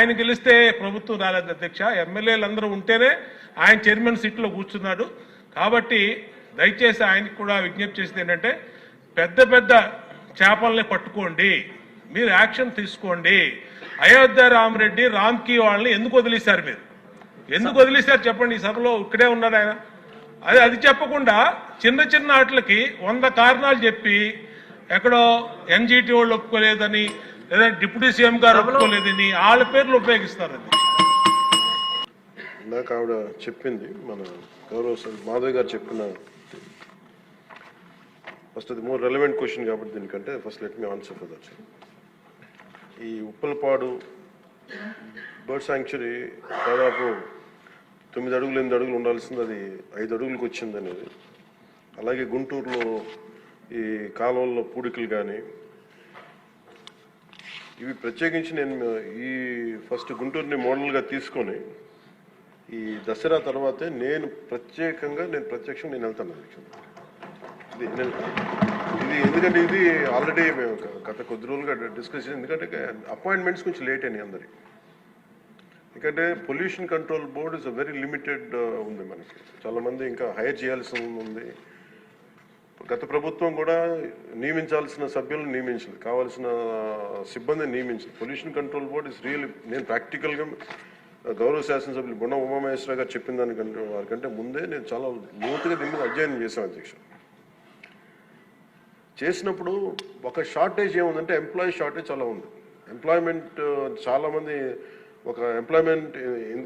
ఆయన గెలిస్తే ప్రభుత్వం రాలేదు అధ్యక్ష. ఎమ్మెల్యేలు అందరూ ఉంటేనే ఆయన చైర్మన్ సీట్లో కూర్చున్నాడు. కాబట్టి దయచేసి ఆయనకు కూడా విజ్ఞప్తి చేసింది ఏంటంటే పెద్ద పెద్ద చేపల్ని పట్టుకోండి. మీరు యాక్షన్ తీసుకోండి. అయోధ్య రామరెడ్డి రామ్కి వాళ్ళని ఎందుకు వదిలేశారు మీరు? ఎందుకు వదిలేశారు చెప్పండి ఈ సభలో ఇక్కడే ఉన్నాడు ఆయన. అది అది చెప్పకుండా చిన్న చిన్న వాటికి వంద కారణాలు చెప్పి ఎక్కడో ఎన్జిటి వాళ్ళు ఒప్పుకోలేదని లేదా డిప్యూటీ సీఎం గారు ఒప్పుకోలేదని వాళ్ళ పేర్లు ఉపయోగిస్తారు అది. ఇందాక ఆవిడ చెప్పింది మన గౌరవ మాధవ్ గారు చెప్పిన ఫస్ట్ అది మోర్ రెలవెంట్ క్వశ్చన్ కాబట్టి దీనికంటే first let me answer for that ఈ ఉప్పలపాడు బర్డ్ శాంక్చురీ దాదాపు తొమ్మిది అడుగులు ఎనిమిది అడుగులు ఉండాల్సింది అది ఐదు అడుగులకు వచ్చింది అనేది. అలాగే గుంటూరులో ఈ కాలువల్లో పూడికలు కానీ ఇవి ప్రత్యేకించి నేను ఈ ఫస్ట్ గుంటూరుని మోడల్గా తీసుకొని ఈ దసరా తర్వాతే నేను ప్రత్యేకంగా నేను ప్రత్యక్షంగా నేను వెళ్తాను ఇది ఇది ఎందుకంటే ఇది ఆల్రెడీ మేము గత కొద్ది రోజులుగా డిస్కస్ చేసి ఎందుకంటే అపాయింట్మెంట్స్ కొంచెం లేట్ అయినాయి అందరి. ఎందుకంటే pollution control board is very limited ఉంది మనకి. చాలామంది ఇంకా హైర్ చేయాల్సి ఉంది. గత ప్రభుత్వం కూడా నియమించాల్సిన సభ్యులను నియమించింది కావాల్సిన సిబ్బందిని నియమించింది. Pollution control board is real నేను ప్రాక్టికల్గా గౌరవ శాసనసభ్యులు బుణ ఉమామహేశ్వర గారు చెప్పిన దానికంటే వారికంటే ముందే నేను చాలా లోతుగా దీని మీద అధ్యయనం చేశాను అధ్యక్ష. చేసినప్పుడు ఒక షార్టేజ్ ఏముందంటే ఎంప్లాయీ షార్టేజ్ చాలా ఉంది. ఎంప్లాయ్మెంట్ చాలామంది ఒక ఎంప్లాయ్మెంట్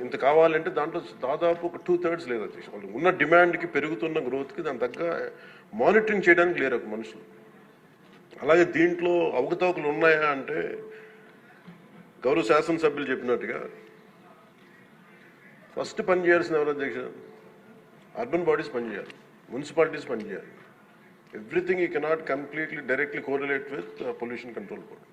ఇంత కావాలంటే దాంట్లో దాదాపు ఒక టూ థర్డ్స్ లేదు అధ్యక్ష వాళ్ళు ఉన్న డిమాండ్కి పెరుగుతున్న గ్రోత్కి దాని తగ్గ మానిటరింగ్ చేయడానికి లేరు ఒక మనుషులు. అలాగే దీంట్లో అవకతవకలు ఉన్నాయా అంటే గౌరవ శాసనసభ్యులు చెప్పినట్టుగా ఫస్ట్ పని చేయాల్సిన ఎవరు అధ్యక్ష? అర్బన్ బాడీస్ పనిచేయాలి మున్సిపాలిటీస్ పనిచేయాలి ఎవ్రీథింగ్ ఈ cannot completely directly correlate with pollution control board